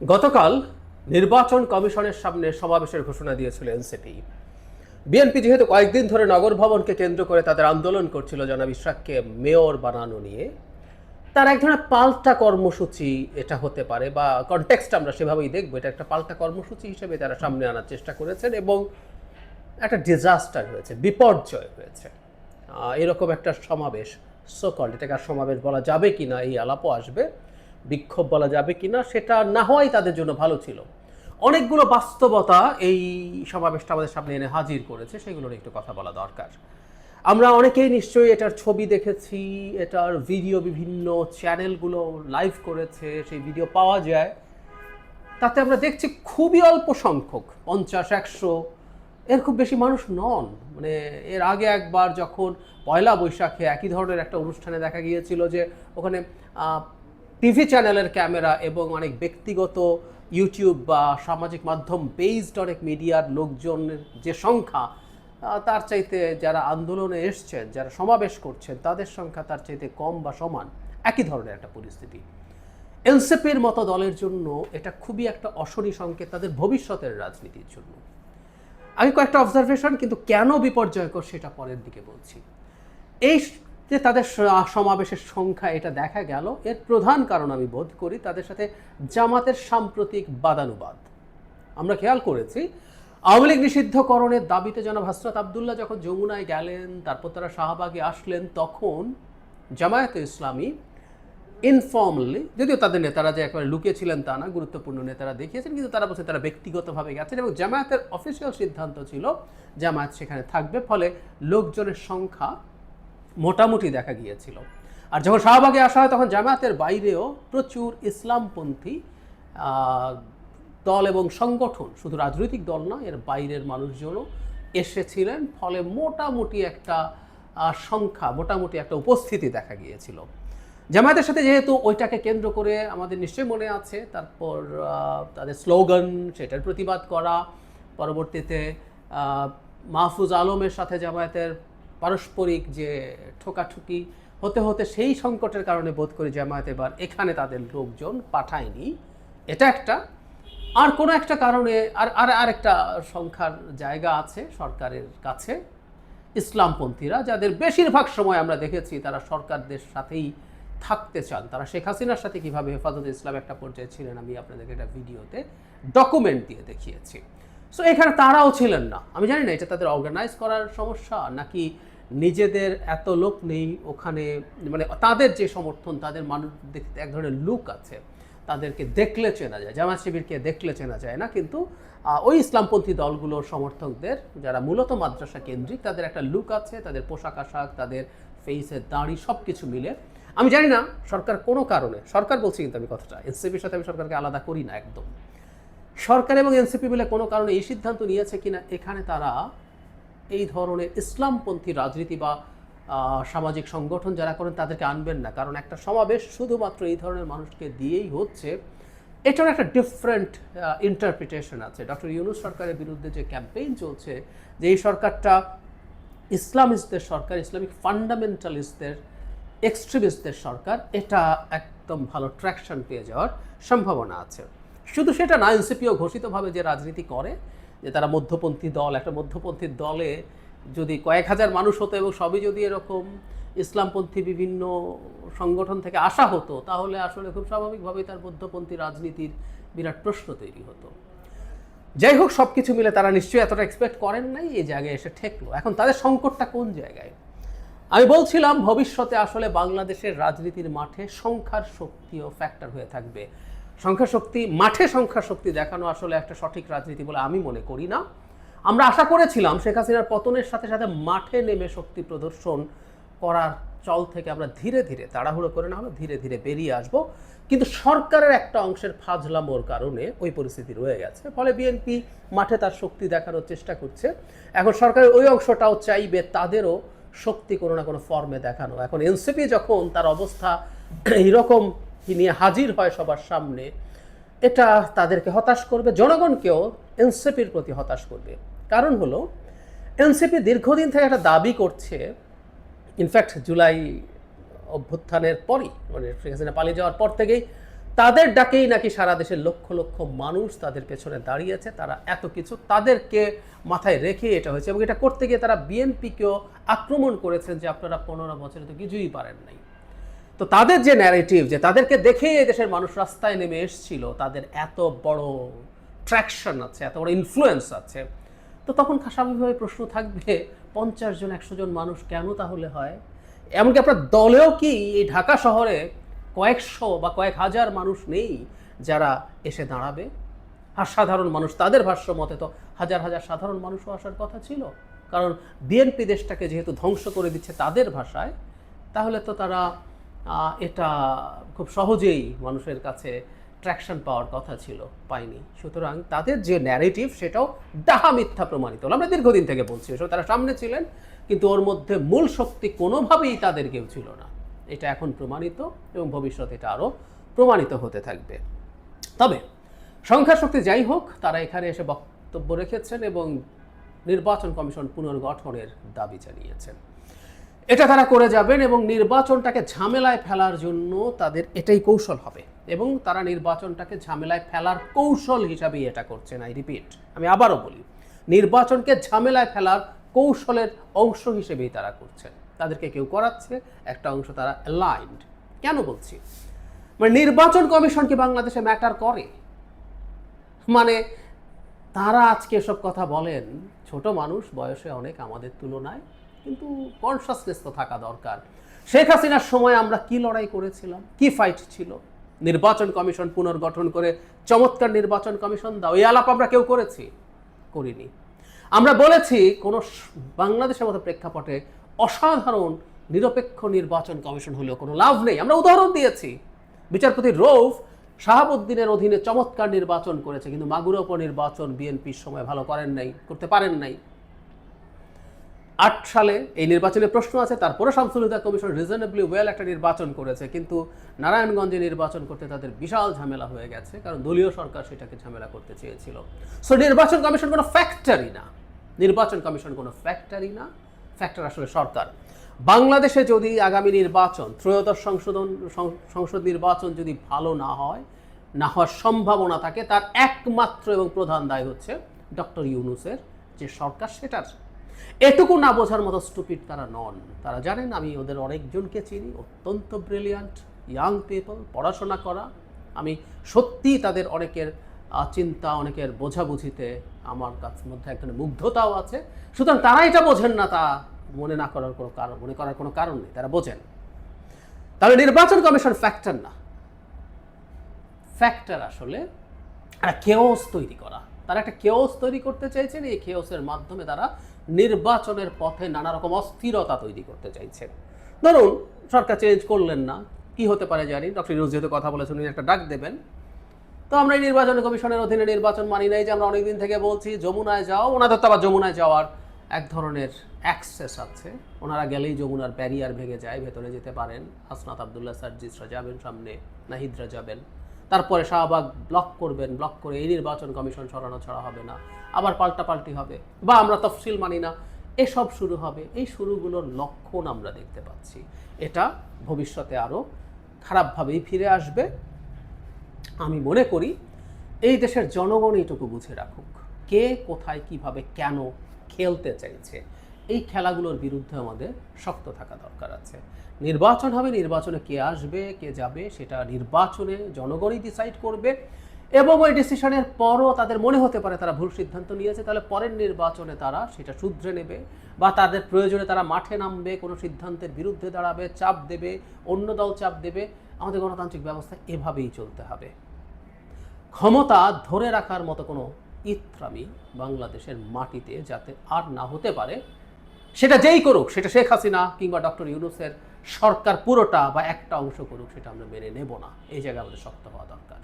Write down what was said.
গতকাল নির্বাচন কমিশনের সামনে সমাবেশের ঘোষণা দিয়েছিল এনসিপি। বিএনপি যেহেতু কয়েকদিন ধরে নগর ভবনকে কেন্দ্র করে তাদের আন্দোলন করছিল জনাব ইশরাককে মেয়র বানানো নিয়ে, তার এক ধরনের পাল্টা কর্মসূচি এটা হতে পারে বা কনটেক্সট আমরা সেভাবেই দেখব। এটা একটা পাল্টা কর্মসূচি হিসেবে তারা সামনে আনার চেষ্টা করেছেন এবং একটা ডিজাস্টার হয়েছে, বিপর্যয় হয়েছে। এরকম একটা সমাবেশ সকল এটাকে আর সমাবেশ বলা যাবে কি না এই আলাপও আসবে। বিক্ষোভ বলা যাবে কি না সেটা না হওয়াই তাদের জন্য ভালো ছিল। অনেকগুলো বাস্তবতা এই সমাবেশটা আমাদের সামনে এনে হাজির করেছে, সেগুলোর একটু কথা বলা দরকার। আমরা অনেকেই নিশ্চয়ই এটার ছবি দেখেছি, এটার ভিডিও বিভিন্ন চ্যানেলগুলো লাইভ করেছে, সেই ভিডিও পাওয়া যায়। তাতে আমরা দেখছি খুবই অল্প সংখ্যক, পঞ্চাশ, একশো, এর খুব বেশি মানুষ নন। মানে এর আগে একবার যখন পয়লা বৈশাখে একই ধরনের একটা অনুষ্ঠানে দেখা গিয়েছিল যে ওখানে টিভি চ্যানেলের ক্যামেরা এবং অনেক ব্যক্তিগত ইউটিউব বা সামাজিক মাধ্যম বেসড অনেক মিডিয়ার লোকজনের যে সংখ্যা তার চাইতে যারা আন্দোলনে এসছেন, যারা সমাবেশ করছেন, তাদের সংখ্যা তার চাইতে কম বা সমান। একই ধরনের একটা পরিস্থিতি। এনসিপির মতো দলের জন্য এটা খুবই একটা অশনি সংকেত তাদের ভবিষ্যতের রাজনীতির জন্য। আমি কয়েকটা অবজারভেশন কিন্তু কেন বিপর্যয়কর সেটা পরের দিকে বলছি। এই যে তাদের সমাবেশের সংখ্যা এটা দেখা গেল, এর প্রধান কারণ আমি বোধ করি তাদের সাথে জামাতের সাম্প্রতিক বাদানুবাদ। আমরা খেয়াল করেছি, আওয়ামী লীগ নিষিদ্ধকরণের দাবিতে জনাব হাসরত আবদুল্লাহ যখন যমুনায় গেলেন, তারপর তারা শাহবাগে আসলেন, তখন জামায়াতে ইসলামী ইনফর্মালি যদিও তাদের নেতারা যে একেবারে লুকিয়েছিলেন তা না, গুরুত্বপূর্ণ নেতারা দেখিয়েছেন, কিন্তু তারা বলছে তারা ব্যক্তিগতভাবে গেছেন এবং জামায়াতের অফিসিয়াল সিদ্ধান্ত ছিল, জামায়াত সেখানে থাকবে, ফলে লোকজনের সংখ্যা মোটামুটি দেখা গিয়েছিল। আর যখন শাহবাগে আসা হয়, তখন জামায়াতের বাইরেও প্রচুর ইসলামপন্থী দল এবং সংগঠন, শুধু রাজনৈতিক দল না এর বাইরের মানুষজনও এসেছিলেন। ফলে মোটামুটি একটা সংখ্যা, মোটামুটি একটা উপস্থিতি দেখা গিয়েছিল। জামায়াতের সাথে যেহেতু ওইটাকে কেন্দ্র করে আমাদের নিশ্চয়ই মনে আছে, তারপর তাদের স্লোগান, সেটার প্রতিবাদ করা, পরবর্তীতে মাহফুজ আলমের সাথে জামায়াতের পারস্পরিক যে ঠোকাঠুকি হতে হতে সেই সংকটের কারণে বোধ করি জামায়াত এবার এখানে তাদের লোকজন পাঠায়নি। এটা একটা। আর কোনো একটা কারণে আর আর আরেকটা সংখ্যার জায়গা আছে সরকারের কাছে। ইসলামপন্থীরা যাদের বেশিরভাগ সময় আমরা দেখেছি তারা সরকারদের সাথেই থাকতে চান। তারা শেখ হাসিনার সাথে কীভাবে হেফাজতে ইসলাম একটা পর্যায়ে ছিলেন আমি আপনাদেরকে একটা ভিডিওতে ডকুমেন্ট দিয়ে দেখিয়েছি। সো এখানে তারাও ছিলেন না। আমি জানি না এটা তাদের অর্গানাইজ করার সমস্যা নাকি নিজেদের এত লোক নেই ওখানে মানে তাদের যে সমর্থন, তাদের মানুষ দেখতে এক ধরনের লুক আছে। তাদেরকে দেখলে চেনা যায় জামাত শিবিরকে দেখলে চেনা যায় না, কিন্তু ওই ইসলামপন্থী দলগুলোর সমর্থকদের, যারা মূলত মাদ্রাসা কেন্দ্রিক, তাদের একটা লুক আছে, তাদের পোশাক আশাক, তাদের ফেসের দাড়ি সব কিছু মিলে। আমি জানি না সরকার কোনো কারণে, সরকার বলছি কিন্তু আমি কথাটা এনসিপির সাথে আমি সরকারকে আলাদা করি না একদম। সরকার এবং এনসিপি মিলে কোনো কারণে এই সিদ্ধান্ত নিয়েছে কিনা, এখানে তারা এই ধরনের ইসলামপন্থী রাজনীতি বা সামাজিক সংগঠন যারা করেন তাদেরকে আনবেন না। কারণ একটা সমাবেশ শুধুমাত্র এই ধরনের মানুষকে দিয়েই হচ্ছে। এটার একটা ডিফারেন্ট ইন্টারপ্রিটেশন আছে। ডক্টর ইউনুস সরকারের বিরুদ্ধে যে ক্যাম্পেইন চলছে, যে এই সরকারটা ইসলামিস্টদের সরকার, ইসলামিক ফান্ডামেন্টালিস্টদের এক্সট্রিমিস্টদের সরকার, এটা একদম ভালো ট্র্যাকশন পেয়ে যাওয়ার সম্ভাবনা আছে। শুধু সেটা না, এনসিপিও ঘোষিতভাবে যে রাজনীতি করে যে তারা মধ্যপন্থী দল, একটা মধ্যপন্থী দলে যদি কয়েক হাজার মানুষ হতো এবং সবই যদি এরকম ইসলামপন্থী বিভিন্ন সংগঠন থেকে আসা হতো, তাহলে আসলে খুব স্বাভাবিকভাবেই তার মধ্যপন্থী রাজনীতির বিরাট প্রশ্ন তৈরি হতো। যাই হোক সব কিছু মিলে তারা নিশ্চয়ই এতটা এক্সপেক্ট করেন নাই, এই জায়গায় এসে ঠেকলো। এখন তাদের সংকটটা কোন জায়গায়? আমি বলছিলাম, ভবিষ্যতে আসলে বাংলাদেশের রাজনীতির মাঠে সংখ্যার শক্তিও ফ্যাক্টর হয়ে থাকবে। সংখ্যা শক্তি মাঠে সংখ্যা শক্তি দেখানো আসলে একটা সঠিক রাজনীতি বলে আমি মনে করি না। আমরা আশা করেছিলাম শেখ হাসিনার পতনের সাথে সাথে মাঠে নেমে শক্তি প্রদর্শন করার চল থেকে আমরা ধীরে ধীরে, তাড়াহুড়ো করে না হলে ধীরে ধীরে বেরিয়ে আসব। কিন্তু সরকারের একটা অংশের ফাজলামোর কারণে ওই পরিস্থিতি রয়ে গেছে। ফলে বিএনপি মাঠে তার শক্তি দেখানোর চেষ্টা করছে। এখন সরকারের ওই অংশটাও চাইবে তাদেরও শক্তি কোনো না কোনো ফর্মে দেখানো। এখন এনসিপি যখন তার অবস্থা এইরকম নিয়ে হাজির হয় সবার সামনে, এটা তাদেরকে হতাশ করবে, জনগণকেও এনসিপির প্রতি হতাশ করবে। কারণ হলো, এনসিপি দীর্ঘদিন থেকে একটা দাবি করছে, ইনফ্যাক্ট জুলাই অভ্যুত্থানের পরই মানে শেখ হাসিনা পালিয়ে যাওয়ার পর থেকেই, তাদের ডাকেই নাকি সারা দেশের লক্ষ লক্ষ মানুষ তাদের পেছনে দাঁড়িয়েছে, তারা এত কিছু তাদেরকে মাথায় রেখে এটা হয়েছে এবং এটা করতে গিয়ে তারা বিএনপিকেও আক্রমণ করেছেন যে আপনারা পনেরো বছরে তো কিছুই পারেন নাই। তো তাদের যে ন্যারেটিভ যে তাদেরকে দেখেই এই দেশের মানুষ রাস্তায় নেমে এসছিল, তাদের এত বড় ট্র্যাকশন আছে, এত বড় ইনফ্লুয়েন্স আছে। তো তখন স্বাভাবিকভাবে প্রশ্ন থাকবে, পঞ্চাশ জন, একশো জন মানুষ কেন তাহলে হয়? এমনকি আপনার দলেও কি এই ঢাকা শহরে কয়েকশো বা কয়েক হাজার মানুষ নেই যারা এসে দাঁড়াবে? আর সাধারণ মানুষ, তাদের ভাষ্য মতে তো হাজার হাজার সাধারণ মানুষও আসার কথা ছিল। কারণ বিএনপি দেশটাকে যেহেতু ধ্বংস করে দিচ্ছে তাদের ভাষায়, তাহলে তো তারা এটা খুব সহজেই মানুষের কাছে ট্র্যাকশন পাওয়ার কথা ছিল পায়নি সুতরাং তাদের যে ন্যারেটিভ সেটাও ডাহা মিথ্যা প্রমাণিত হলো। আমরা দীর্ঘদিন থেকে বলছি এসব, তারা সামনে ছিলেন, কিন্তু ওর মধ্যে মূল শক্তি কোনোভাবেই তাদের কেউ ছিল না। এটা এখন প্রমাণিত এবং ভবিষ্যতে এটা আরও প্রমাণিত হতে থাকবে। তবে সংখ্যা শক্তি যাই হোক, তারা এখানে এসে বক্তব্য রেখেছেন এবং নির্বাচন কমিশন পুনর্গঠনের দাবি জানিয়েছেন। এটা তারা করে যাবেন এবং নির্বাচনটাকে ঝামেলায় ফেলার জন্য তাদের এটাই কৌশল হবে। এবং তারা নির্বাচনটাকে ঝামেলায় ফেলার কৌশল হিসাবেই এটা করছেন আই রিপিট আমি আবারও বলি, নির্বাচনকে ঝামেলায় ফেলার কৌশলের অংশ হিসেবেই তারা করছেন। তাদেরকে কেউ করাচ্ছে, একটা অংশ তারা অ্যালাইন্ড কেন বলছি? মানে নির্বাচন কমিশন কি বাংলাদেশে ম্যাটার করে? মানে তারা আজকে এসব কথা বলেন, ছোট মানুষ বয়সে অনেক আমাদের তুলনায় কিন্তু কনসাসনেস তো থাকা দরকার। শেখ হাসিনার সময় আমরা কি লড়াই করেছিলাম? কি ফাইট ছিল? নির্বাচন কমিশন পুনর্গঠন করে চমৎকার নির্বাচন কমিশন দাও, এই আলাপ আমরা কেউ করেছি? করিনি। আমরা বলেছি, কোন বাংলাদেশের মতো প্রেক্ষাপটে অসাধারণ, নিরপেক্ষ নির্বাচন কমিশন হলেও কোনো লাভ নেই। আমরা উদাহরণ দিয়েছি। বিচারপতি রৌফ শাহাবুদ্দিনের অধীনে চমৎকার নির্বাচন করেছে, কিন্তু মাগুরা উপনির্বাচন বিএনপির সময় ভালো করেন নাই, করতে পারেন নাই। আট সালে এই নির্বাচনের প্রশ্ন আছে, তারপরে Shamsul Huda commission reasonably well একটা নির্বাচন করেছে, কিন্তু নারায়ণগঞ্জে নির্বাচন করতে তাদের বিশাল ঝামেলা হয়ে গেছে, কারণ দলীয় সরকার সেটাকে ঝামেলা করতে চেয়েছিল। সো নির্বাচন কমিশন কোনো ফ্যাক্টরি না। নির্বাচন কমিশন কোনো ফ্যাক্টরি না ফ্যাক্টর আসলে সরকার। বাংলাদেশে যদি আগামী নির্বাচন, ত্রয়োদশ সংশোধন সংসদ নির্বাচন যদি ভালো না হয়, না হওয়ার সম্ভাবনা থাকে, তার একমাত্র এবং প্রধান দায় হচ্ছে ডক্টর ইউনুসের যে সরকার, সেটার। এটুকু না বোঝার মতো স্টুপিড তারা নন। তারা জানেন আমি ওদের অনেকজনকে চিনি, অত্যন্ত ব্রিলিয়ান্ট ইয়াং পিপল পড়াশোনা করা। আমি সত্যি তাদের অনেকের চিন্তা, অনেকের বোঝাবুঝিতে আমার কাছ মধ্যে এক মুগ্ধতাও আছে। সুতরাং তারা এটা বোঝেন না, তা মনে না করার কোনো কারণ, মনে করার কোনো কারণ নেই, তারা বোঝেন। তাহলে নির্বাচন কমিশন ফ্যাক্টর না। ফ্যাক্টর আসলে একটা কেওস তৈরি করা। তারা একটা কেওস তৈরি করতে চাইছেন, এই কেওসের মাধ্যমে তারা নির্বাচনের পথে নানা রকম অস্থিরতা তৈরি করতে চাইছেন। ধরুন, সরকার চেঞ্জ করলেন না। কি হতে পারে জানি? ডক্টর ইউনুস যেহেতু কথা বলেছেন, উনি একটা ডাক দেবেন। তো আমরা এই নির্বাচন কমিশনের অধীনে নির্বাচন মানি নাই যে আমরা অনেকদিন থেকে বলছি, যমুনায় যাও। ওনাদের তো আবার যমুনায় যাওয়ার এক ধরনের অ্যাক্সেস আছে। ওনারা গেলেই যমুনার ব্যারিয়ার ভেঙে যায়, ভেতরে যেতে পারেন। হাসনাত আবদুল্লাহ সার্জিসরা যাবেন সামনে নাহিদরা যাবেন। তারপরে শাহবাগ ব্লক করবেন ব্লক করে এই নির্বাচন কমিশন সরানো ছাড়া হবে না। আবার পাল্টাপাল্টি হবে বা আমরা তফসিল মানি না। এসব শুরু হবে। এই শুরুগুলোর লক্ষণ আমরা দেখতে পাচ্ছি। এটা ভবিষ্যতে আরও খারাপভাবেই ফিরে আসবে। আমি মনে করি এই দেশের জনগণ এইটুকু বুঝে রাখুক। কে কোথায় কীভাবে কেন খেলতে চাইছে। এই খেলাগুলোর বিরুদ্ধে আমাদের শক্ত থাকা দরকার আছে। নির্বাচন হবে, নির্বাচনে কে আসবে, কে যাবে, সেটা নির্বাচনে জনগণই ডিসাইড করবে এবং ওই ডিসিশনের পরও তাদের মনে হতে পারে তারা ভুল সিদ্ধান্ত নিয়েছে, তাহলে পরের নির্বাচনে তারা সেটা শুধরে নেবে বা তাদের প্রয়োজনে তারা মাঠে নামবে, কোনো সিদ্ধান্তের বিরুদ্ধে দাঁড়াবে, চাপ দেবে, অন্য দল চাপ দেবে। আমাদের গণতান্ত্রিক ব্যবস্থা এভাবেই চলতে হবে। ক্ষমতা ধরে রাখার মতো কোনো ইত্রামি বাংলাদেশের মাটিতে যাতে আর না হতে পারে সেটা যেই করুক, সেটা শেখ হাসিনা কিংবা ডক্টর ইউনুসের সরকার পুরোটা বা একটা অংশ করুক, সেটা আমরা মেনে নেব না। এই জায়গায় আমাদের শক্ত হওয়া দরকার।